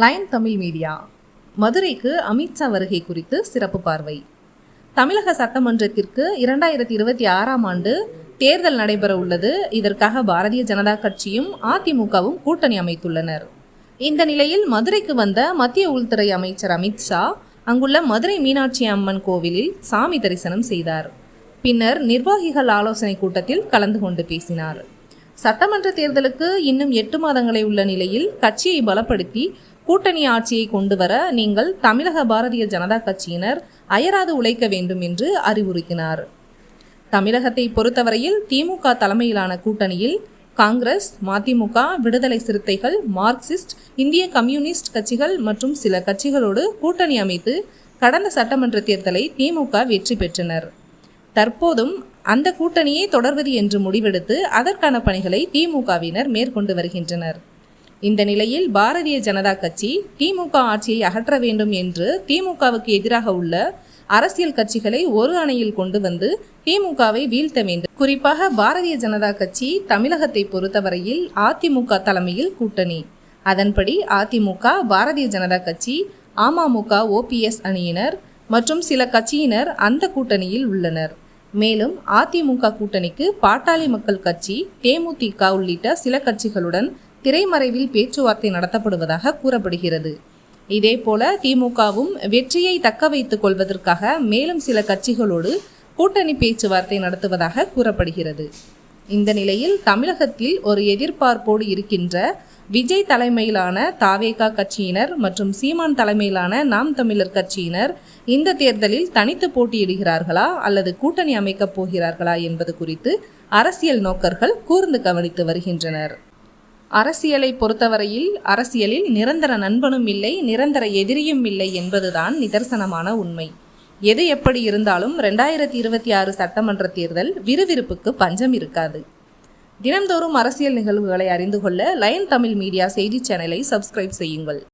Line Tamil media மதுரைக்கு அமித்ஷா வருகை குறித்து சிறப்பு பார்வை. தமிழக சட்டமன்றத்திற்கு இரண்டாயிரத்தி இருபத்தி ஆறாம் ஆண்டு தேர்தல் நடைபெற உள்ளது. இதற்காக பாரதிய ஜனதா கட்சியும் அதிமுகவும் கூட்டணி அமைத்துள்ளனர். இந்த நிலையில் மதுரைக்கு வந்த மத்திய உள்துறை அமைச்சர் அமித்ஷா அங்குள்ள மதுரை மீனாட்சி அம்மன் கோவிலில் சாமி தரிசனம் செய்தார். பின்னர் நிர்வாகிகள் ஆலோசனை கூட்டத்தில் கலந்து கொண்டு பேசினார். சட்டமன்ற தேர்தலுக்கு இன்னும் எட்டு மாதங்களே உள்ள நிலையில் கட்சியை பலப்படுத்தி கூட்டணி ஆட்சியை கொண்டுவர நீங்கள் தமிழக பாரதிய ஜனதா கட்சியினர் அயராது உழைக்க வேண்டும் என்று அறிவுறுத்தினார். தமிழகத்தை பொறுத்தவரையில் திமுக தலைமையிலான கூட்டணியில் காங்கிரஸ் மதிமுக விடுதலை சிறுத்தைகள் மார்க்சிஸ்ட் இந்திய கம்யூனிஸ்ட் கட்சிகள் மற்றும் சில கட்சிகளோடு கூட்டணி அமைத்து கடந்த சட்டமன்ற தேர்தலை திமுக வெற்றி பெற்றனர். தற்போதும் அந்த கூட்டணியே தொடர்வது என்று முடிவெடுத்து அதற்கான பணிகளை திமுகவினர் மேற்கொண்டு வருகின்றனர். இந்த நிலையில் பாரதிய ஜனதா கட்சி திமுக ஆட்சியை அகற்ற வேண்டும் என்று திமுகவுக்கு எதிராக உள்ள அரசியல் கட்சிகளை ஒரு அணையில் கொண்டு வந்து திமுகவை வீழ்த்த வேண்டும். குறிப்பாக பாரதிய ஜனதா கட்சி தமிழகத்தை பொறுத்தவரையில் அதிமுக தலைமையில் கூட்டணி. அதன்படி அதிமுக பாரதிய ஜனதா கட்சி அமமுக ஓபிஎஸ் அணியினர் மற்றும் சில கட்சியினர் அந்த கூட்டணியில் உள்ளனர். மேலும் அதிமுக கூட்டணிக்கு பாட்டாளி மக்கள் கட்சி தேமுதிக உள்ளிட்ட சில கட்சிகளுடன் திரைமறைவில் பேச்சுவார்த்தை நடத்தப்படுவதாக கூறப்படுகிறது. இதேபோல திமுகவும் வெற்றியை தக்க வைத்துக் கொள்வதற்காக மேலும் சில கட்சிகளோடு கூட்டணி பேச்சுவார்த்தை நடத்துவதாக கூறப்படுகிறது. இந்த நிலையில் தமிழகத்தில் ஒரு எதிர்பார்ப்போடு இருக்கின்ற விஜய் தலைமையிலான தாவேகா கட்சியினர் மற்றும் சீமான் தலைமையிலான நாம் தமிழர் கட்சியினர் இந்த தேர்தலில் தனித்து போட்டியிடுகிறார்களா அல்லது கூட்டணி அமைக்கப் போகிறார்களா என்பது குறித்து அரசியல் நோக்கர்கள் கூர்ந்து கவனித்து வருகின்றனர். அரசியலை பொறுத்தவரையில் அரசியலில் நிரந்தர நண்பனும் இல்லை நிரந்தர எதிரியும் இல்லை என்பதுதான் நிதர்சனமான உண்மை. எது எப்படி இருந்தாலும் ரெண்டாயிரத்தி இருபத்தி ஆறு சட்டமன்ற தேர்தல் விறுவிறுப்புக்கு பஞ்சம் இருக்காது. தினம்தோறும் அரசியல் நிகழ்வுகளை அறிந்து கொள்ள லயன் தமிழ் மீடியா செய்தி சேனலை சப்ஸ்கிரைப் செய்யுங்கள்.